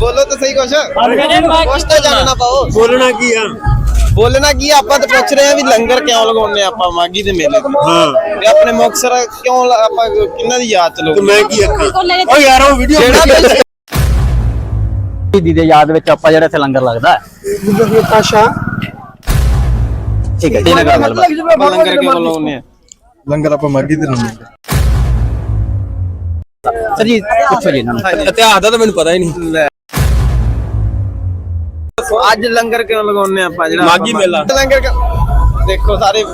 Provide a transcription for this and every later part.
ਬੋਲੋ ਤਾਂ ਸਹੀ ਕੁਛ। ਕੁਛ ਤਾਂ ਜਾਣਨਾ ਪਾਓ। ਬੋਲਣਾ ਕੀ ਆ? ਬੋਲਣਾ ਕੀ ਆ, ਆਪਾਂ ਤਾਂ ਪੁੱਛ ਰਹੇ ਆ ਵੀ ਲੰਗਰ ਕਿਉਂ ਲਗਾਉਂਦੇ ਆ ਆਪਾਂ ਮਾਗੀ ਦੇ ਮੇਲੇ ਤੇ? ਹਾਂ। ਤੇ ਆਪਣੇ ਮੁਕਤਸਰ ਕਿਉਂ ਲ- ਆਪਾਂ ਕਿੰਨਾ ਦੀ ਯਾਦ ਚ ਤੇ ਲੋਕ ਮੈਂ ਕੀ ਆਖਾਂ? ਓ ਯਾਰ ਉਹ ਵੀਡੀਓ ਸ਼ਹੀਦੀ ਦੇ ਯਾਦ ਵਿੱਚ ਆਪਾਂ ਜਿਹੜਾ ਇੱਥੇ ਲੰਗਰ ਲੱਗਦਾ। ਹੈ ਪਾਸ਼ਾ ਠੀਕ ਹੈ ਜੀ ਨਾ ਗੱਲ ਆਪਾਂ ਲੰਗਰ ਕਿਉਂ ਲਗਾਉਂਦੇ ਆ? ਲੰਗਰ ਆਪਾਂ ਮਾਗੀ ਤੇ ਲਾਉਂਦੇ ਸਰ ਜੀ ਪੁੱਛੋ ਜੀ ਇਹਨਾਂ ਨੂੰ। ਇਤਿਹਾਸ ਦਾ ਤਾਂ ਮੈਨੂੰ ਪਤਾ ਹੀ ਨਹੀਂ। ਅੱਜ ਲੰਗਰ ਕਿਉਂ ਲਗਾਉਂਦੇ ਆ ਆਪਾਂ ਜਿਹੜਾ ਆਪਾਂ- ਮੇਲਾ। ਲੰਗਰ ਦੇਖੋ ਸਾਰੇ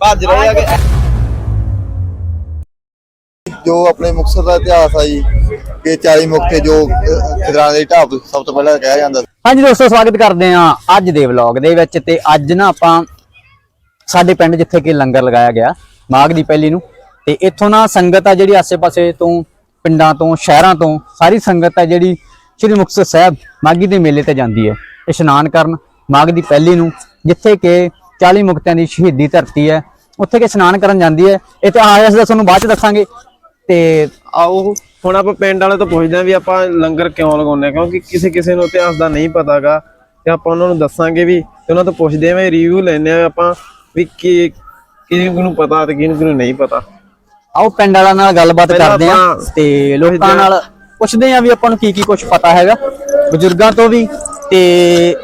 ਭੱਜ ਰਹੇ ਆ ਕਿ ਜੋ ਆਪਣੇ ਮੁਕਤਸਰ ਦਾ ਇਤਿਹਾਸ ਆ ਜੀ ਕਿ 40 ਮੁਕਤੇ ਜੋ ਖਿਦਰਾਣੇ ਦੀ ਢਾਬ ਸਭ ਤੋਂ ਪਹਿਲਾਂ ਕਿਹਾ ਜਾਂਦਾ ਹਾਂਜੀ ਦੋਸਤੋ ਸਵਾਗਤ ਕਰਦੇ ਹਾਂ ਅੱਜ ਦੇ ਵਲੌਗ ਦੇ ਵਿੱਚ ਤੇ ਅੱਜ ਨਾ ਆਪਾਂ ਸਾਡੇ ਪਿੰਡ ਜਿੱਥੇ ਕਿ ਲੰਗਰ ਲਗਾਇਆ ਗਿਆ ਮਾਘ ਦੀ ਪਹਿਲੀ ਨੂੰ ਤੇ ਇੱਥੋਂ ਨਾ ਸੰਗਤ ਆ ਜਿਹੜੀ ਆਸੇ-ਪਾਸੇ ਤੋਂ ਪਿੰਡਾਂ ਤੋਂ ਸ਼ਹਿਰਾਂ ਤੋਂ ਸਾਰੀ ਸੰਗਤ ਆ ਜਿਹੜੀ ਸ੍ਰੀ ਮੁਕਤਸਰ ਸਾਹਿਬ ਮਾਘੀ ਦੇ ਮੇਲੇ ਤੇ ਜਾਂਦੀ ਹੈ। ਇਸ਼ਨਾਨ ਕਰਨ ਮਾਘ ਦੀ ਪਹਿਲੀ ਨੂੰ ਜਿੱਥੇ ਕਿ 40 ਮੁਕਤਿਆਂ ਦੀ ਸ਼ਹੀਦੀ ਧਰਤੀ ਹੈ ਉੱਥੇ ਕਿ ਇਸ਼ਨਾਨ ਕਰਨ ਜਾਂਦੀ ਹੈ। ਇਤਿਹਾਸ ਦਾ ਤੁਹਾਨੂੰ ਬਾਅਦ ਚ ਦੱਸਾਂਗੇ। ਤੇ ਆਓ ਹੁਣ ਆਪਾਂ ਪਿੰਡ ਵਾਲੇ ਤੋਂ ਪੁੱਛਦੇ ਆ ਵੀ ਆਪਾਂ ਲੰਗਰ ਕਿਉਂ ਲਗਾਉਂਦੇ ਆ ਕਿਉਂਕਿ ਕਿਸੇ ਕਿਸੇ ਨੂੰ ਇਤਿਹਾਸ ਦਾ ਨਹੀਂ ਪਤਾਗਾ। ਤੇ ਆਪਾਂ ਉਹਨਾਂ ਨੂੰ ਦੱਸਾਂਗੇ ਵੀ ਤੇ ਉਹਨਾਂ ਤੋਂ ਪੁੱਛਦੇ ਆ ਵੀ ਰਿਵਿਊ ਲੈਣੇ ਆ ਆਪਾਂ ਵੀ ਕੀ ਕਿਹਨੂੰ ਨੂੰ ਪਤਾ ਤੇ ਕਿਹਨੂੰ ਨੂੰ ਨਹੀਂ ਪਤਾ। ਆਓ ਪਿੰਡ ਵਾਲਿਆਂ ਨਾਲ ਗੱਲਬਾਤ ਕਰਦੇ ਆ ਤੇ ਲੋਕਾਂ ਨਾਲ ਪੁੱਛਦੇ ਆ ਵੀ ਆਪਾਂ ਨੂੰ ਕੀ ਕੀ ਕੁਝ ਪਤਾ ਹੈਗਾ। ਬਜ਼ੁਰਗਾਂ ਤੋਂ ਵੀ ਤੇ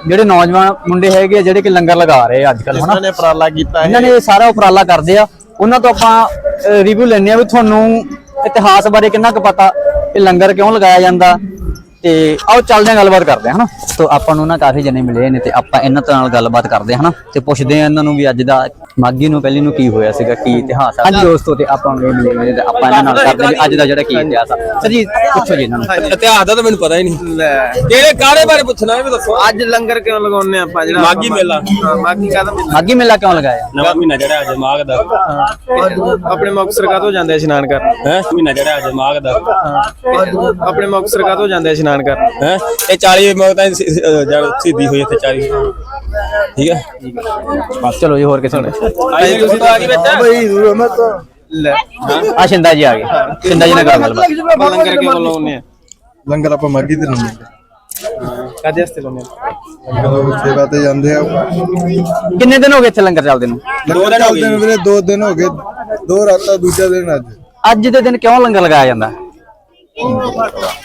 ਜਿਹੜੇ ਨੌਜਵਾਨ ਮੁੰਡੇ ਹੈਗੇ ਆ ਜਿਹੜੇ ਕਿ ਲੰਗਰ ਲਗਾ ਰਹੇ ਆ ਅੱਜ ਕੱਲ ਹਨਾ? ਉਹਨਾਂ ਨੇ ਉਪਰਾਲਾ ਕੀਤਾ ਇਹਨਾਂ ਹੈ ਨੇ ਸਾਰਾ ਉਪਰਾਲਾ ਕਰਦੇ ਆ ਉਹਨਾਂ ਤੋਂ ਆਪਾਂ ਰਿਵਿਊ ਲੈਣੇ ਆ ਵੀ ਤੁਹਾਨੂੰ ਇਤਿਹਾਸ ਬਾਰੇ ਕਿੰਨਾ ਕੁ ਪਤਾ ਇਹ ਲੰਗਰ ਕਿਉਂ ਲਗਾਇਆ ਜਾਂਦਾ। ਤੇ ਆਓ ਚੱਲਦੇ ਆ ਗੱਲਬਾਤ ਕਰਦੇ ਆ ਹਨਾ? ਤੋਂ ਆਪਾਂ ਨੂੰ ਨਾ ਕਾਫੀ ਜਣੇ ਮਿਲੇ ਨੇ ਤੇ ਆਪਾਂ ਇਹਨਾਂ ਤੋਂ ਨਾਲ ਗੱਲਬਾਤ ਕਰਦੇ ਆ ਹਨਾ? ਤੇ ਪੁੱਛਦੇ ਆ ਇਹਨਾਂ ਨੂੰ ਵੀ ਅੱਜ ਦਾ ਮਾਗੀ ਨੂੰ ਪਹਿਲੀ ਨੂੰ ਕੀ ਹੋਇਆ ਸੀਗਾ? ਕੀ ਇਤਿਹਾਸ ਆ? ਹਾਂਜੀ। ਦੋਸਤੋ ਤੇ ਆਪਾਂ ਨੂੰ ਇਹ ਮਿਲੇ ਨੇ ਤੇ ਆਪਾਂ ਇਹਨਾਂ ਨਾਲ ਕਰਦੇ ਅੱਜ ਦਾ ਜਿਹੜਾ ਕੀ ਇਤਿਹਾਸ ਆ? ਸਰ ਜੀ ਪੁੱਛੋ ਜੀ ਇਹਨਾਂ ਨੂੰ। ਇਤਿਹਾਸ ਦਾ ਤਾਂ ਮੈਨੂੰ ਪਤਾ ਹੀ ਨਹੀਂ। ਲੈ। ਕਿਹੜੇ ਕਾਹਦੇ ਬਾਰੇ ਪੁੱਛਣਾ ਇਹ ਵੀ ਦੱਸੋ? ਅੱਜ ਲੰਗਰ ਕਿਉਂ ਲਗਾਉਂਦੇ ਆ ਆਪਾਂ ਜਿਹੜਾ ਮਾਘੀ ਮੇਲਾ। ਹਾਂ ਮਾਗੀ ਕਾਹਦਾ ਮੇਲਾ? ਮਾਗੀ ਮੇਲਾ ਕਿਉਂ ਲਗਾਇਆ? ਨਵਾਂ ਮਹੀਨਾ ਜਿਹੜਾ ਅੱਜ ਮਾਘ ਦਾ। ਆਪਣੇ ਮੁਕਤਸਰ ਕਾਹਤੋਂ ਜਾਂਦੇ ਆ ਇਸ਼ਨਾਨ ਕਰਨ? ਹੈ? ਮਹੀਨਾ ਜਿਹੜਾ ਅੱਜ ਮਾਘ ਦਾ। ਆਪਣੇ ਮੁਕਤਸਰ ਕਾਹਤੋਂ ਜਾਂਦੇ ਆ ਇਸ਼ਨਾਨ ਕਰਨ? ਹੈ? ਇਹ 40 ਮੌਤਾਂ ਸਿੱਧੀ ਹੋਈ ਇੱਥੇ 40 ਠੀਕ ਹੈ ਬਸ ਚਲੋ ਜੀ ਹੋਰ ਕਿਸੇ ਨੂੰ। ਆਈ ਤੁਸੀਂ ਤਾਂ ਆ ਗਏ ਵਿੱਚ? ਬਈ ਮੈਂ ਤਾਂ ਲੈ। ਆ ਸ਼ਿੰਦਾ ਜੀ ਆ ਗਏ। ਸ਼ਿੰਦਾ ਜੀ ਨਾਲ ਕਰੋ। ਗੱਲਬਾਤ ਆਪਾਂ ਲੰਗਰ ਕਿਉਂ ਲਾਉਂਦੇ ਆ? ਲੰਗਰ ਆਪਾਂ ਮਾਗੀ ਤੇ ਲਾਉਂਦੇ ਕਾਹਦੇ ਵਾਸਤੇ ਲਾਉਂਦੇ ਆ। ਲੰਗਰ ਸੇਵਾ ਤੇ ਜਾਂਦੇ ਆ। ਕਿੰਨੇ ਦਿਨ ਹੋ ਗਏ ਇੱਥੇ ਲੰਗਰ ਚੱਲਦੇ ਨੂੰ? ਦੋ ਦਿਨ ਹੋ ਗਏ ਵੀਰੇ ਦੋ ਦਿਨ ਹੋ ਗਏ। ਦੋ ਰਾਤਾਂ ਦੂਜਾ ਦਿਨ ਅੱਜ। ਅੱਜ ਦੇ ਦਿਨ ਕਿਉਂ ਲੰਗਰ ਲਗਾਇਆ ਜਾਂਦਾ?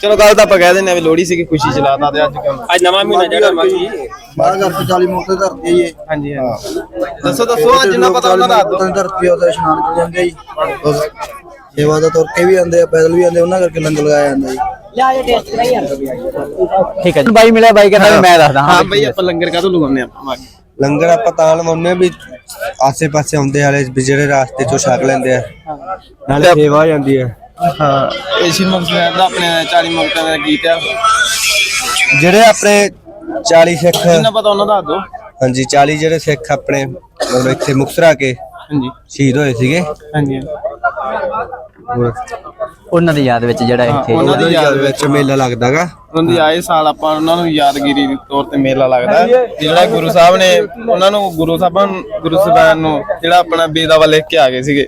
ਚਲੋ ਗੱਲ ਤਾਂ ਆਪਾਂ ਕਹਿ ਦਿੰਦੇ ਆ ਵੀ ਲੋਹੜੀ ਸੀ ਕਿ ਖੁਸ਼ੀ ਚਲਾਤਾ ਤੇ ਅੱਜ ਕਿਉਂ? ਅੱਜ ਨਵਾਂ ਮਹੀਨਾ ਜਿਹੜਾ ਮਾਘੀ ਬਾਹਰ ਕਰਕੇ 40 ਮੁਕਤੇ ਧਰਤੀ ਜੀ ਹਾਂਜੀ ਹਾਂਜੀ ਦੱਸੋ ਦੱਸੋ ਅੱਜ ਨਾ ਪਤਾ ਉਹਨਾਂ ਦਾ ਦੱਸੋ ਧਰਤੀ ਉਹਦਾ ਇਸ਼ਨਾਨ ਕਰ ਜਾਂਦੇ ਜੀ ਉਸ ਸੇਵਾ ਦਾ ਤੁਰ ਕੇ ਵੀ ਆਉਂਦੇ ਆ ਪੈਦਲ ਵੀ ਆਉਂਦੇ ਉਹਨਾਂ ਕਰਕੇ ਲੰਗਰ ਲਗਾਇਆ ਜਾਂਦਾ ਜੀ ਠੀਕ ਹੈ ਜੀ ਬਾਈ ਮਿਲਿਆ ਬਾਈ ਕਹਿੰਦਾ ਵੀ ਮੈਂ ਦੱਸਦਾ ਹਾਂ ਬਈ ਆਪਾਂ ਲੰਗਰ ਕਾਹਤੋਂ ਲਗਾਉਂਦੇ ਆ ਆਪਾਂ ਲੰਗਰ ਆਪਾਂ ਤਾਂ ਲਵਾਉਂਦੇ ਆ ਵੀ ਆਸੇ ਪਾਸੇ ਆਉਂਦੇ ਵਾਲੇ ਵੀ ਜਿਹੜੇ ਰਾਸਤੇ ਚੋਂ ਛਕ ਲੈਂਦੇ ਆ ਨਾਲੇ ਸੇਵਾ ਹੋ ਜਾਂਦੀ ਹੈ ਹਾਂ ਮੁਕਤਸਰ ਸਾਹਿਬ ਦਾ ਆਪਣੇ 40 ਮੁਕਤਾਂ ਦਾ ਗੀਤ ਆ ਜਿਹੜੇ ਆਪਣੇ 40 ਸਿੱਖ। ਜਿੰਨਾ ਪਤਾ ਉਹਨਾਂ ਦਾ ਦੱਸ ਦਿਓ। ਹਾਂਜੀ 40 ਜਿਹੜੇ ਸਿੱਖ ਆਪਣੇ ਮਤਲਬ ਇੱਥੇ ਮੁਕਤਸਰ ਆ ਕੇ ਹਾਂਜੀ। ਸ਼ਹੀਦ ਹੋਏ ਸੀਗੇ। ਹਾਂਜੀ। ਉਹਨਾਂ ਦੀ ਯਾਦ ਵਿੱਚ ਜਿਹੜਾ ਇੱਥੇ ਉਹਨਾਂ ਦੀ ਯਾਦ ਵਿੱਚ ਮੇਲਾ ਲੱਗਦਾਗਾ। ਉਹਨਾਂ ਦੀ ਆਏ ਸਾਲ ਆਪਾਂ ਉਹਨਾਂ ਨੂੰ ਯਾਦਗਿਰੀ ਦੇ ਤੌਰ ਤੇ ਮੇਲਾ ਲੱਗਦਾ। ਹੈ। ਤੇ ਜਿਹੜਾ ਗੁਰੂ ਸਾਹਿਬ ਨੇ ਉਹਨਾਂ ਨੂੰ ਗੁਰੂ ਸਾਹਿਬਾਂ ਨੂੰ- ਗੁਰੂ ਸਾਹਿਬਾਨ ਨੂੰ ਜਿਹੜਾ ਆਪਣਾ ਬੇਦਾਵਾ ਲਿਖ ਕੇ ਆ ਗਏ ਸੀਗੇ।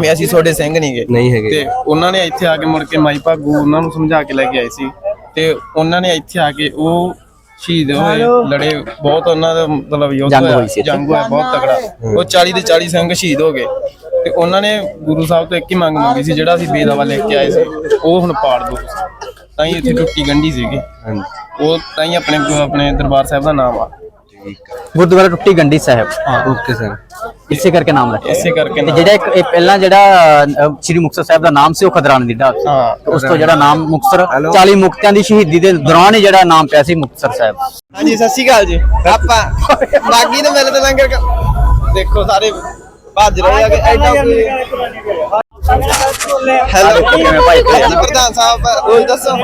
ਵੀ ਅਸੀਂ ਤੁਹਾਡੇ ਸਿੰਘ ਨਹੀਂਗੇ ਨਹੀਂ ਹੈਗੇ। ਤੇ ਉਹਨਾਂ ਨੇ ਇੱਥੇ ਆ ਕੇ ਮੁੜ ਕੇ ਮਾਈ ਭਾਗੂ ਉਹਨਾਂ ਨੂੰ ਸਮਝਾ ਕੇ ਲੈ ਕੇ ਆਏ ਸੀ। ਤੇ ਉਹਨਾਂ ਨੇ ਇੱਥੇ ਆ ਕੇ ਉਹ ਸ਼ਹੀਦ ਹੋਏ ਲੜੇ ਬਹੁਤ ਉਹਨਾਂ ਦਾ ਮਤਲਬ ਯੁੱਧ ਜੰਗ ਹੋਇਆ, ਹੋਈ ਸੀ ਇੱਥੇ। ਜੰਗ ਹੋਇਆ ਬਹੁਤ ਤਕੜਾ। ਉਹ 40 ਦੇ 40 ਸਿੰਘ ਸ਼ਹੀਦ ਹੋ ਗਏ। ਤੇ ਉਹਨਾਂ ਨੇ ਗੁਰੂ ਸਾਹਿਬ ਤੋਂ ਇੱਕ ਹੀ ਮੰਗ ਮੰਗੀ ਸੀ ਜਿਹੜਾ ਅਸੀਂ ਬੇਦਾਵਾ ਲੈ ਕੇ ਆਏ ਸੀ ਉਹ ਹੁਣ ਪਾੜ ਦਿਓ ਤੁਸੀਂ। ਤਾਂ ਹੀ ਇੱਥੇ ਟੁੱਟੀ ਗੰਢੀ ਸੀਗੀ। ਹਾਂਜੀ। ਉਹ ਤਾਂ ਹੀ ਆਪਣੇ ਆਪਣੇ ਦਰਬਾਰ ਸਾਹਿਬ ਦਾ ਨਾਮ ਆ। ਗੁਰਦੁਆਰਾ ਟੁੱਟੀ ਗੰਡੀ ਸਾਹਿਬ। ਓਕੇ ਸਰ ਇਸੇ ਕਰਕੇ ਨਾਮ ਰੱਖਿਆ। ਇਸੇ ਕਰਕੇ ਤੇ ਜਿਹੜਾ ਇੱਕ ਇਹ ਪਹਿਲਾਂ ਜਿਹੜਾ ਸ੍ਰੀ ਮੁਕਤਸਰ ਸਾਹਿਬ ਦਾ ਨਾਮ ਸੀ ਉਹ ਖਦਰਾਣੇ ਦੀ ਢਾਬ ਸੀ। ਹਾਂ ਤੇ ਉਸ ਤੋਂ ਜਿਹੜਾ ਨਾਮ ਮੁਕਤਸਰ 40 ਮੁਕਤਿਆਂ ਦੀ ਸ਼ਹੀਦੀ ਦੇ ਦੌਰਾਨ ਹੀ ਜਿਹੜਾ ਨਾਮ ਪਿਆ ਸੀ ਮੁਕਤਸਰ ਸਾਹਿਬ। ਹਾਂਜੀ ਸਤਿ ਸ਼੍ਰੀ ਅਕਾਲ ਜੀ। ਆਪਾਂ ਬਾਗੀ ਦੇ ਮੇਲੇ ਤੇ ਲੰਗਰ ਕ- ਦੇਖੋ ਸਾਰੇ ਭੱਜ ਰਹੇ ਆ ਕਿ ਐਡਾ ਕੋਈ ਹੈਲੋ ਕਿਵੇਂ ਭਾਈ? ਪ੍ਰਧਾਨ ਸਾਹਿਬ ਉਹ ਦੱਸੋ।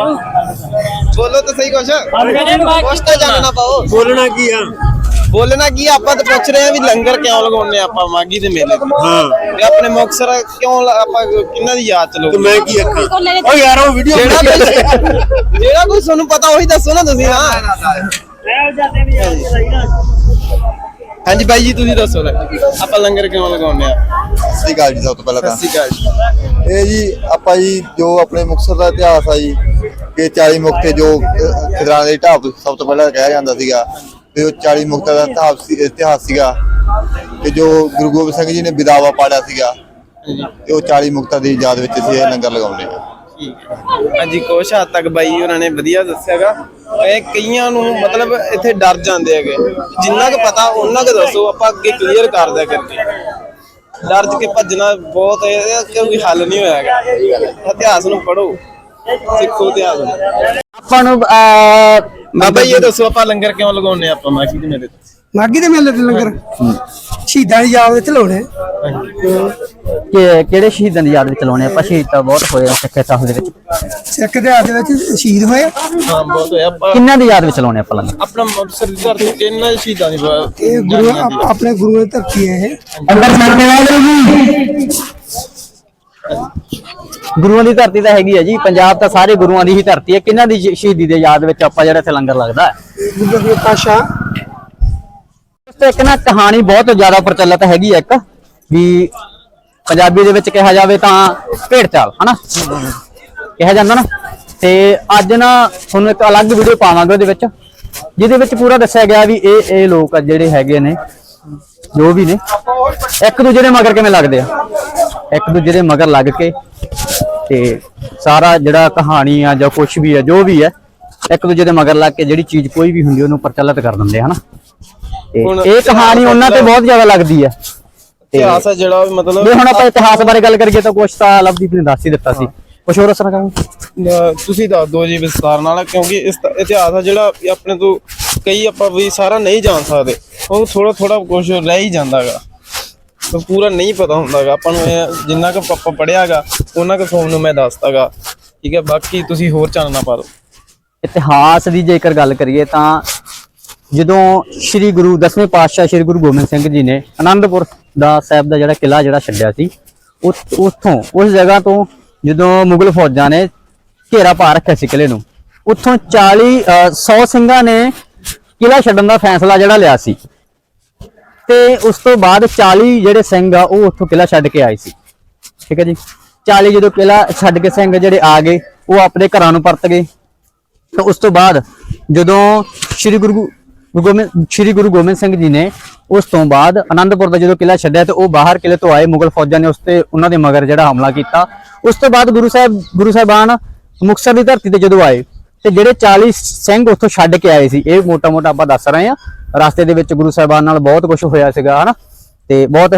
ਬੋਲੋ ਤਾਂ ਸਹੀ ਕੁਛ। ਕੁਛ ਤਾਂ ਜਾਣਨਾ ਪਾਓ। ਬੋਲਣਾ ਕੀ ਆ? ਬੋਲਣਾ ਕੀ ਆ, ਆਪਾਂ ਤਾਂ ਪੁੱਛ ਰਹੇ ਆ ਵੀ ਲੰਗਰ ਕਿਉਂ ਲਗਾਉਂਦੇ ਆ ਆਪਾਂ ਮਾਗੀ ਦੇ ਮੇਲੇ ਤੇ? ਹਾਂ। ਤੇ ਆਪਣੇ ਮੁਕਤਸਰ ਕਿਉਂ ਲ- ਆਪਾਂ ਕਿੰਨਾ ਦੀ ਯਾਦ ਚ ਤੇ ਲੋਕ ਮੈਂ ਕੀ ਆਖਾਂ? ਓ ਯਾਰ ਉਹ ਵੀਡੀਓ ਜਿਹੜਾ ਕੋਈ ਜਿਹੜਾ ਕੋਈ ਤੁਹਾਨੂੰ ਪਤਾ ਉਹੀ ਦੱਸੋ ਨਾ ਤੁਸੀਂ ਹਾਂ। ਹਾਂਜੀ ਬਾਈ ਜੀ ਤੁਸੀਂ ਦੱਸੋ ਲੈ ਆਪਾਂ ਲੰਗਰ ਕਿਉਂ ਲਗਾਉਂਦੇ ਆ ਸਤਿ ਸ਼੍ਰੀ ਅਕਾਲ ਜੀ ਸਭ ਤੋਂ ਪਹਿਲਾਂ ਤਾਂ। ਸਤਿ ਸ਼੍ਰੀ ਅਕਾਲ ਜੀ। ਇਹ ਜੀ ਆਪਾਂ ਜੀ ਜੋ ਆਪਣੇ ਮੁਕਤਸਰ ਦਾ ਇਤਿਹਾਸ ਆ ਜੀ ਕਿ 40 ਮੁਕਤੇ ਜੋ ਅਹ, ਖਿਦਰਾਣੇ ਦੀ ਢਾਬ ਸਭ ਤੋਂ ਪਹਿਲਾਂ ਕਿਹਾ ਜਾਂਦਾ ਸੀਗਾ ਤੇ ਉਹ 40 ਮੁਕਤਾਂ ਦਾ ਢਾਬ ਸੀ ਇਤਿਹਾਸ ਸੀਗਾ। ਕਿ ਜੋ ਗੁਰੂ ਗੋਬਿੰਦ ਸਿੰਘ ਜੀ ਨੇ ਵਿਦਾਵਾ ਪਾੜਿਆ ਸੀਗਾ ਤੇ ਉਹ 40 ਮੁਕਤਾਂ ਦੀ ਯਾਦ ਵਿੱਚ ਅਸੀਂ ਇਹ ਲੰਗਰ ਲਗਾਉਂਦੇ ਹਾਂ। ਹਾਂਜੀ, ਕੁਛ ਹੱਦ ਤੱਕ ਬਾਈ ਉਹਨਾਂ ਨੇ ਵਧੀਆ ਦੱਸਿਆਗਾ। ਇਹ ਕਈਆਂ ਨੂੰ ਮਤਲਬ ਇੱਥੇ ਡਰ ਜਾਂਦੇ ਹੈਗੇ। ਜਿੰਨਾ ਕੁ ਪਤਾ, ਉਹਨਾਂ ਕੁ ਦੱਸੋ, ਆਪਾਂ ਅੱਗੇ ਕਲੀਅਰ ਕਰ ਦਿਆ ਕਰਕੇ। ਡਰ ਕੇ ਭੱਜਣਾ ਬਹੁਤ ਇਹਦਾ ਕੋਈ ਹੱਲ ਨਹੀਂ ਹੋਇਆਗਾ ਇਤਿਹਾਸ ਨੂੰ ਪੜੋ ਸਿੱਖੋ ਇਤਿਹਾਸ ਨੂੰ। ਆਪਾਂ ਨੂੰ ਬਾਬਾ ਜੀ ਇਹ ਦੱਸੋ ਆਪਾਂ ਲੰਗਰ ਕਿਉਂ ਲਗਾਉਂਦੇ ਆਪਾਂ? ਮਾਖੀ ਦੇ ਮੇਲੇ ਤੇ। ਮਾਗੀ ਦੇ ਮੇਲੇ ਤੇ ਲੰਗਰ? ਸ਼ਹੀਦਾਂ ਦੀ ਯਾਦ ਵਿੱਚ ਲਾਉਣੇ। ਕਿ ਕਿਹੜੇ ਸ਼ਹੀਦਾਂ ਦੀ ਯਾਦ ਵਿੱਚ ਲਾਉਣੇ? ਆਪਾਂ ਸ਼ਹੀਦ ਤਾਂ ਬਹੁਤ ਹੋਏ ਆ ਸਿੱਖ ਇਤਿਹਾਸ ਦੇ ਵਿੱਚ। ਸਿੱਖ ਇਤਿਹਾਸ ਦੇ ਵਿੱਚ ਸ਼ਹੀਦ ਹੋਏ ਹਾਂ ਬਹੁਤ ਹੋਇਆ ਆਪਾਂ ਕਿੰਨਾਂ ਦੀ ਯਾਦ ਵਿੱਚ ਲਾਉਣੇ ਆਪਾਂ ਲੰਗਰ? ਆਪਣਾ ਮੁਕਤਸਰ ਦੀ ਧਰਤੀ ਕਿੰਨਾ ਸ਼ਹੀਦਾਂ ਦੀ ਇਹ ਗੁਰੂ ਆਪ- ਆਪਣੇ ਗੁਰੂਆਂ ਦੀ ਧਰਤੀ ਹੈ ਇਹ। ਗੁਰੂਆਂ ਦੀ ਧਰਤੀ ਤਾਂ ਹੈਗੀ ਹੈ ਜੀ, ਪੰਜਾਬ ਤਾਂ ਸਾਰੇ ਗੁਰੂਆਂ ਦੀ ਹੀ ਧਰਤੀ ਹੈ ਕਿਹਨਾਂ ਦੀ ਸ਼ਹੀਦੀ ਦੇ ਯਾਦ ਵਿੱਚ ਆਪਾਂ ਜਿਹੜਾ ਇੱਥੇ ਲੰਗਰ ਲੱਗਦਾ? ਹੈ ਗੁਰੂ ਪਾਸ਼ਾ ਤੇ ਇੱਕ ਨਾ ਕਹਾਣੀ ਬਹੁਤ ਜ਼ਿਆਦਾ ਪ੍ਰਚਲਿਤ ਹੈਗੀ ਹੈ ਇੱਕ, ਵੀ ਪੰਜਾਬੀ ਦੇ ਵਿੱਚ ਕਿਹਾ ਜਾਵੇ ਤਾਂ ਭੇਡ ਚਾਲ ਹਨਾ? ਕਿਹਾ ਜਾਂਦਾ ਨਾ? ਤੇ ਅੱਜ ਨਾ ਤੁਹਾਨੂੰ ਇੱਕ ਅਲੱਗ ਵੀਡੀਓ ਪਾਵਾਂਗੇ ਉਹਦੇ ਵਿੱਚ, ਜਿਹਦੇ ਵਿੱਚ ਪੂਰਾ ਦੱਸਿਆ ਗਿਆ ਵੀ ਇਹ ਇਹ ਲੋਕ ਆ ਜਿਹੜੇ ਹੈਗੇ ਨੇ, ਜੋ ਵੀ ਨੇ, ਇੱਕ ਦੂਜੇ ਦੇ ਮਗਰ ਕਿਵੇਂ ਲੱਗਦੇ ਆ? ਇੱਕ ਦੂਜੇ ਦੇ ਮਗਰ ਲੱਗ ਕੇ ਤੇ ਸਾਰਾ ਜਿਹੜਾ ਕਹਾਣੀ ਆ ਜਾਂ ਕੁਝ ਵੀ ਆ ਜੋ ਵੀ ਹੈ ਇੱਕ ਦੂਜੇ ਦੇ ਮਗਰ ਲੱਗ ਕੇ ਜਿਹੜੀ ਚੀਜ਼ ਕੋਈ ਵੀ ਹੁੰਦੀ ਉਹਨੂੰ ਪ੍ਰਚਲਿਤ ਕਰ ਦਿੰਦੇ ਹਨਾ? ਤੇ ਇਹ ਕਹਾਣੀ ਉਹਨਾਂ ਤੇ ਬਹੁਤ ਜ਼ਿਆਦਾ ਲੱਗਦੀ ਹੈ ਇਤਿਹਾਸ ਆ ਜਿਹੜਾ ਵੀ ਮਤਲਬ ਜੇ ਹੁਣ ਆਪਾਂ ਇਤਿਹਾਸ ਬਾਰੇ ਗੱਲ ਕਰੀਏ ਤਾਂ ਕੁਛ ਤਾਂ ਲਵਦੀਪ ਨੇ ਦੱਸ ਹੀ ਦਿੱਤਾ ਸੀ। ਕੁਛ ਹੋਰ ਚਾਹੋਗੇ? ਅਹ ਤੁਸੀਂ ਦੱਸ ਦਿਓ ਜੀ ਵਿਸਤਾਰ ਨਾਲ ਕਿਉਂਕਿ ਇਸ ਇਤਿਹਾਸ ਆ ਜਿਹੜਾ ਆਪਣੇ ਤੋਂ ਕਈ ਆਪਾਂ ਵੀ ਸਾਰਾ ਨਹੀਂ ਜਾਣ ਸਕਦੇ। ਉਹ ਥੋੜਾ ਥੋੜਾ ਕੁਝ ਰਹਿ ਹੀ ਜਾਂਦਾਗਾ ਪੂਰਾ ਨਹੀਂ ਪਤਾ ਹੁੰਦਾਗਾ। ਆਪਾਂ ਨੂੰ ਇਹ ਜਿੰਨਾ ਕੁ ਆਪਾਂ ਪੜਿਆਗਾ ਉਹਨਾਂ ਕੁ ਤੁਹਾਨੂੰ ਮੈਂ ਦੱਸਦਾਗਾ। ਠੀਕ ਹੈ, ਬਾਕੀ ਤੁਸੀਂ ਹੋਰ ਚਾਨਣਾ ਪਾ ਦਿਓ। ਇਤਿਹਾਸ ਦੀ ਜੇਕਰ ਗੱਲ ਕਰੀਏ ਤਾਂ ਜਦੋਂ ਸ੍ਰੀ ਗੁਰੂ, ਦਸਵੇਂ ਪਾਤਸ਼ਾਹ ਸ੍ਰੀ ਗੁਰੂ ਗੋਬਿੰਦ ਸਿੰਘ ਜੀ ਨੇ ਆਨੰਦਪੁਰ ਦਾ ਸਾਹਿਬ ਦਾ ਜਿਹੜਾ ਕਿਲਾ ਜਿਹੜਾ ਛੱਡਿਆ ਸੀ ਉਸ- ਉੱਥੋਂ, ਉਸ ਜਗ੍ਹਾ ਤੋਂ ਜਦੋਂ ਮੁਗਲ ਫੌਜਾਂ ਨੇ ਘੇਰਾ ਪਾ ਰੱਖਿਆ ਸੀ ਕਿਲੇ ਨੂੰ, ਉੱਥੋਂ 40 ਅਹ 100 ਸਿੰਘਾਂ ਨੇ ਕਿਲਾ ਛੱਡਣ ਦਾ ਫੈਸਲਾ ਜਿਹੜਾ ਲਿਆ ਸੀ। ਤੇ ਉਸ ਤੋਂ ਬਾਅਦ 40 ਜਿਹੜੇ ਸਿੰਘ ਆ, ਉਹ ਉੱਥੋਂ ਕਿਲਾ ਛੱਡ ਕੇ ਆਏ ਸੀ। ਠੀਕ ਹੈ ਜੀ? 40 ਜਦੋਂ ਕਿਲਾ ਛੱਡ ਕੇ ਸਿੰਘ ਜਿਹੜੇ ਆ ਗਏ, ਉਹ ਆਪਣੇ ਘਰਾਂ ਨੂੰ ਪਰਤ ਗਏ। ਤਾਂ ਉਸ ਤੋਂ ਬਾਅਦ ਜਦੋਂ ਸ੍ਰੀ ਗੁਰੂ ਗੋਬਿੰਦ ਸ੍ਰੀ ਗੁਰੂ ਗੋਬਿੰਦ ਸਿੰਘ ਜੀ ਨੇ ਉਸ ਤੋਂ ਬਾਅਦ ਆਨੰਦਪੁਰ ਦਾ ਜਦੋਂ ਕਿਲਾ ਛੱਡਿਆ ਤੇ ਉਹ ਬਾਹਰ ਕਿਲੇ ਤੋਂ ਆਏ, ਮੁਗਲ ਫੌਜਾਂ ਨੇ ਉਸ ਤੇ ਉਹਨਾਂ ਦੇ ਮਗਰ ਜਿਹੜਾ ਹਮਲਾ ਕੀਤਾ। ਉਸ ਤੋਂ ਬਾਅਦ ਗੁਰੂ ਸਾਹਿਬ ਗੁਰੂ ਸਾਹਿਬਾਨ ਮੁਕਤਸਰ ਦੀ ਧਰਤੀ ਤੇ ਜਦੋਂ ਆਏ ਤੇ ਜਿਹੜੇ 40 ਸਿੰਘ ਉੱਥੋਂ ਛੱਡ ਕੇ ਆਏ ਸੀ, ਇਹ ਮੋਟਾ ਮੋਟਾ ਆਪਾਂ ਦੱਸ ਰਹੇ ਹਾਂ। ਰਸਤੇ ਦੇ ਵਿੱਚ ਗੁਰੂ ਸਾਹਿਬਾਨ ਨਾਲ ਬਹੁਤ ਕੁਝ ਹੋਇਆ ਸੀਗਾ, ਹਨਾ? ਤੇ ਬਹੁਤ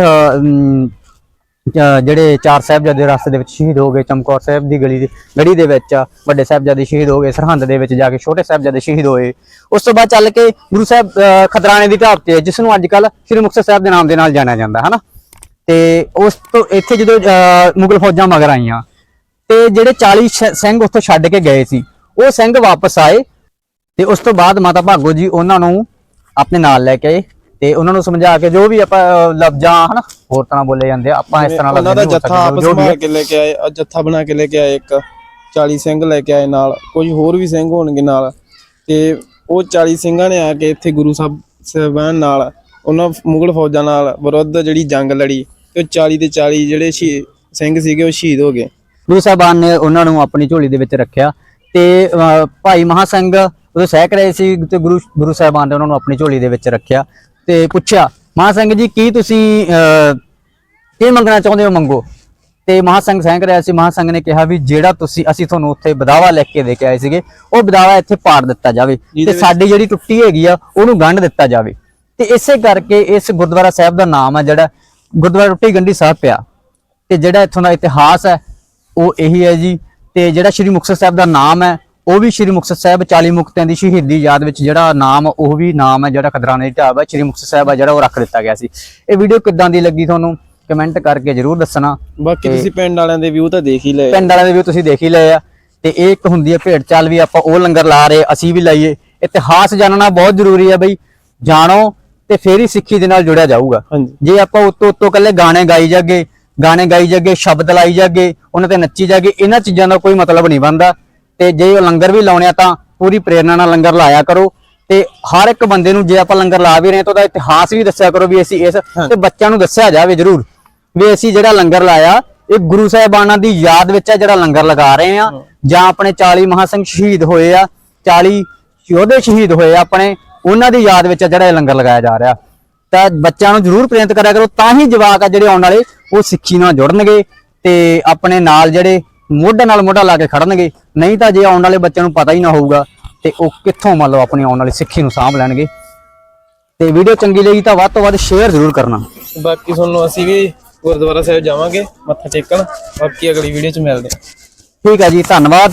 ਜਿਹੜੇ ਚਾਰ ਸਾਹਿਬਜ਼ਾਦੇ ਰਸਤੇ ਦੇ ਵਿੱਚ ਸ਼ਹੀਦ ਹੋ ਗਏ, ਚਮਕੌਰ ਸਾਹਿਬ ਦੀ ਗਲੀ ਦੀ, ਗੜੀ ਦੇ ਵਿੱਚ, ਵੱਡੇ ਸਾਹਿਬਜ਼ਾਦੇ ਸ਼ਹੀਦ ਹੋ ਗਏ, ਸਰਹੰਦ ਦੇ ਵਿੱਚ ਜਾ ਕੇ ਛੋਟੇ ਸਾਹਿਬਜ਼ਾਦੇ ਸ਼ਹੀਦ ਹੋਏ। ਉਸ ਤੋਂ ਬਾਅਦ ਚੱਲ ਕੇ ਗੁਰੂ ਸਾਹਿਬ ਖਤਰਾਣੇ ਦੀ ਢਾਬ ਤੇ, ਜਿਸ ਨੂੰ ਅੱਜ ਕੱਲ ਸ੍ਰੀ ਮੁਕਤਸਰ ਸਾਹਿਬ ਦੇ ਨਾਮ ਦੇ ਨਾਲ ਜਾਣਿਆ ਜਾਂਦਾ ਹੈ ਹਨਾ? ਤੇ ਉਸ ਤੋਂ ਇੱਥੇ ਜਦੋਂ ਮੁਗਲ ਫੌਜਾਂ ਮਗਰ ਆਈਆਂ, ਤੇ ਜਿਹੜੇ 40 ਸ਼- ਸਿੰਘ ਉੱਥੋਂ ਛੱਡ ਕੇ ਗਏ ਸੀ ਉਹ ਸਿੰਘ ਵਾਪਸ ਆਏ ਤੇ ਉਸ ਤੋਂ ਬਾਅਦ ਮਾਤਾ ਭਾਗੋ ਜੀ ਉਹਨਾਂ ਨੂੰ ਆਪਣੇ ਨਾਲ ਲੈ ਕੇ ਆਏ ਤੇ ਉਹਨਾਂ ਨੂੰ ਸਮਝਾ ਕੇ ਜੋ ਵੀ ਆਪਾਂ ਲਫ਼ਜ਼ਾਂ ਹਨਾ ਹੋਰ ਤਰ੍ਹਾਂ ਬੋਲੇ ਜਾਂਦੇ ਆ ਆਪਾਂ ਇਸ ਤਰ੍ਹਾਂ ਉਹਨਾਂ ਦਾ ਜੱਥਾ ਆਪਸ ਮਾਰ। ਕੇ ਲੈ ਕੇ ਆਏ ਜੱਥਾ ਬਣਾ ਕੇ ਲੈ ਕੇ ਆਏ ਇੱਕ 40 ਸਿੰਘ ਲੈ ਕੇ ਆਏ ਨਾਲ ਕੁਝ ਹੋਰ ਵੀ ਸਿੰਘ ਹੋਣਗੇ ਨਾਲ ਤੇ ਉਹ 40 ਸਿੰਘਾਂ ਨੇ ਆ ਕੇ ਇੱਥੇ ਗੁਰੂ ਸਾਹਿਬ ਸਾਹਿਬਾਨ ਨਾਲ ਉਹਨਾਂ ਮੁਗਲ ਫੌਜਾਂ ਨਾਲ ਵਿਰੁੱਧ ਜਿਹੜੀ ਜੰਗ ਲੜੀ ਤੇ ਉਹ 40 ਦੇ 40 ਜਿਹੜੇ ਸਿੰਘ ਸੀਗੇ ਉਹ ਸ਼ਹੀਦ ਹੋ ਗਏ ਗੁਰੂ ਸਾਹਿਬਾਨ ਨੇ ਉਹਨਾਂ ਨੂੰ ਆਪਣੀ ਝੋਲੀ ਦੇ ਵਿੱਚ ਰੱਖਿਆ ਤੇ ਭਾਈ ਮਹਾ ਸਿੰਘ ਉਦੋਂ ਸਹਿਕ ਰਹੇ ਸੀ ਤੇ ਗੁਰੂ ਗੁਰੂ ਸਾਹਿਬਾਨ ਨੇ ਉਹਨਾਂ ਨੂੰ ਆਪਣੀ ਝੋਲੀ ਦੇ ਵਿੱਚ ਰੱਖਿਆ ਤੇ ਪੁੱਛਿਆ ਮਹਾ ਸਿੰਘ ਜੀ ਕੀ ਤੁਸੀਂ ਕੀ ਮੰਗਣਾ ਚਾਹੁੰਦੇ ਹੋ ਮੰਗੋ? ਤੇ ਮਹਾ ਸਿੰਘ ਸਹਿਕ ਰਿਹਾ ਸੀ ਮਹਾ ਸਿੰਘ ਨੇ ਕਿਹਾ ਵੀ ਜਿਹੜਾ ਤੁਸੀਂ ਅਸੀਂ ਤੁਹਾਨੂੰ ਉੱਥੇ ਬਦਾਵਾ ਲਿਖ ਕੇ ਦੇ ਕੇ ਆਏ ਸੀਗੇ ਉਹ ਬਦਾਵਾ ਇੱਥੇ ਪਾੜ ਦਿੱਤਾ ਜਾਵੇ ਤੇ ਸਾਡੀ ਜਿਹੜੀ ਟੁੱਟੀ ਹੈਗੀ ਆ ਉਹਨੂੰ ਗੰਢ ਦਿੱਤਾ ਜਾਵੇ। ਤੇ ਇਸੇ ਕਰਕੇ ਇਸ ਗੁਰਦੁਆਰਾ ਸਾਹਿਬ ਦਾ ਨਾਮ ਹੈ ਜਿਹੜਾ ਗੁਰਦੁਆਰਾ ਟੁੱਟੀ ਗੰਢੀ ਸਾਹਿਬ ਪਿਆ। ਤੇ ਜਿਹੜਾ ਇੱਥੋਂ ਦਾ ਇਤਿਹਾਸ ਹੈ ਉਹ ਇਹੀ ਹੈ ਜੀ ਤੇ ਜਿਹੜਾ ਸ਼੍ਰੀ ਮੁਕਤਸਰ ਸਾਹਿਬ ਦਾ ਨਾਮ ਹੈ ਉਹ ਵੀ ਸ਼੍ਰੀ ਮੁਕਤਸਰ ਸਾਹਿਬ 40 ਮੁਕਤਿਆਂ ਦੀ ਸ਼ਹੀਦੀ ਯਾਦ ਵਿੱਚ ਜਿਹੜਾ ਨਾਮ ਉਹ ਵੀ ਨਾਮ ਹੈ ਜਿਹੜਾ ਖਦਰਾਣੇ ਦੀ ਢਾਬ ਹੈ ਸ਼੍ਰੀ ਮੁਕਤਸਰ ਸਾਹਿਬ ਹੈ ਜਿਹੜਾ ਉਹ ਰੱਖ ਦਿੱਤਾ ਗਿਆ ਸੀ। ਇਹ ਵੀਡੀਓ ਕਿੱਦਾਂ ਦੀ ਲੱਗੀ ਤੁਹਾਨੂੰ? ਕਮੈਂਟ ਕਰਕੇ ਜਰੂਰ ਦੱਸਣਾ। ਬਾਕੀ ਤੁਸੀਂ ਪਿੰਡ ਵਾਲਿਆਂ ਦੇ ਵਿਊ ਤਾਂ ਦੇਖ ਹੀ ਲਏ। ਪਿੰਡ ਵਾਲਿਆਂ ਦੇ ਵੀ ਤੁਸੀਂ ਦੇਖ ਹੀ ਲਏ ਆ। ਤੇ ਇਹ ਇੱਕ ਹੁੰਦੀ ਹੈ ਭੇਡ ਚਾਲ ਵੀ ਆਪਾਂ ਉਹ ਲੰਗਰ ਲਾ ਰਹੇ ਅਸੀਂ ਵੀ ਲਾਈਏ। ਇਤਿਹਾਸ ਜਾਣਨਾ ਬਹੁਤ ਜ਼ਰੂਰੀ ਹੈ ਬਈ। ਜਾਣੋ ਤੇ ਫੇਰ ਹੀ ਸਿੱਖੀ ਦੇ ਨਾਲ ਜੁੜਿਆ ਜਾਊਗਾ। ਜੇ ਆਪਾਂ ਉੱਤੋਂ ਉੱਤੋਂ ਕੱਲੇ ਗਾਣੇ ਗਾਈ ਜਾਗੇ ਗਾਣੇ ਗਾਈ ਜਾਗੇ ਸ਼ਬਦ ਲਾਈ ਜਾਗੇ ਉਹਨਾਂ ਤੇ ਨੱਚੀ ਜਾਗੇ ਇਹਨਾਂ ਚੀਜ਼ਾਂ ਦਾ ਕੋਈ ਮਤਲਬ ਨਹੀਂ ਬਣਦਾ। ਤੇ ਜੇ ਉਹ ਲੰਗਰ ਵੀ ਲਾਉਣੇ ਆ ਤਾਂ ਪੂਰੀ ਪ੍ਰੇਰਣਾ ਨਾਲ ਲੰਗਰ ਲਾਇਆ ਕਰੋ। ਤੇ ਹਰ ਇੱਕ ਬੰਦੇ ਨੂੰ ਜੇ ਆਪਾਂ ਲੰਗਰ ਲਾ ਵੀ ਰਹੇ ਤਾਂ ਉਹਦਾ ਇਤਿਹਾਸ ਵੀ ਦੱਸਿਆ ਕਰੋ ਵੀ ਅਸੀਂ ਇਸ ਤੇ ਬੱਚਿਆਂ ਨੂੰ ਦੱਸਿਆ ਜਾਵੇ ਜਰੂਰ ਵੀ ਅਸੀਂ ਜਿਹੜਾ ਲੰਗਰ ਲਾਇਆ ਇਹ ਗੁਰੂ ਸਾਹਿਬਾਨਾਂ ਦੀ ਯਾਦ ਵਿੱਚ ਆ ਜਿਹੜਾ ਲੰਗਰ ਲਗਾ ਰਹੇ ਆ ਜਾਂ ਆਪਣੇ 40 ਮਹਾਸੰਘ ਸ਼ਹੀਦ ਹੋਏ ਆ 40 ਯੋਧੇ ਸ਼ਹੀਦ ਹੋਏ ਆ ਆਪਣੇ ਉਹਨਾਂ ਦੀ ਯਾਦ ਵਿੱਚ ਜਿਹੜਾ ਇਹ ਲੰਗਰ ਲਗਾਇਆ ਜਾ ਰਿਹਾ। ਤਾਂ ਬੱਚਿਆਂ ਨੂੰ ਜ਼ਰੂਰ ਪ੍ਰੇਰਿਤ ਕਰਿਆ ਕਰੋ ਤਾਂ ਹੀ ਜਵਾਕ ਆ ਜਿਹੜੇ ਆਉਣ ਵਾਲੇ ਉਹ ਸਿੱਖੀ ਨਾਲ ਜੁੜਨਗੇ ਤੇ ਆਪਣੇ ਨਾਲ ਜਿਹੜੇ ਮੋਢੇ ਨਾਲ ਮੋਢਾ ਲਾ ਕੇ ਖੜਨਗੇ। ਨਹੀਂ ਤਾਂ ਜੇ ਆਉਣ ਵਾਲੇ ਬੱਚਿਆਂ ਨੂੰ ਪਤਾ ਹੀ ਨਾ ਹੋਊਗਾ ਤੇ ਉਹ ਕਿੱਥੋਂ ਮੰਨ ਲਓ ਆਪਣੀ ਆਉਣ ਵਾਲੀ ਸਿੱਖੀ ਨੂੰ ਸਾਂਭ ਲੈਣਗੇ। ਤੇ ਵੀਡੀਓ ਚੰਗੀ ਲੱਗੀ ਤਾਂ ਵੱਧ ਤੋਂ ਵੱਧ ਸ਼ੇਅਰ ਜ਼ਰੂਰ ਕਰਨਾ। ਬਾਕੀ ਤੁਹਾਨੂੰ ਅਸੀਂ ਵੀ ਗੁਰਦੁਆਰਾ ਸਾਹਿਬ ਜਾਵਾਂਗੇ ਮੱਥਾ ਟੇਕਣ। ਬਾਕੀ ਅਗਲੀ ਵੀਡੀਓ 'ਚ ਮਿਲਦੇ ਠੀਕ ਹੈ ਜੀ ਧੰਨਵਾਦ।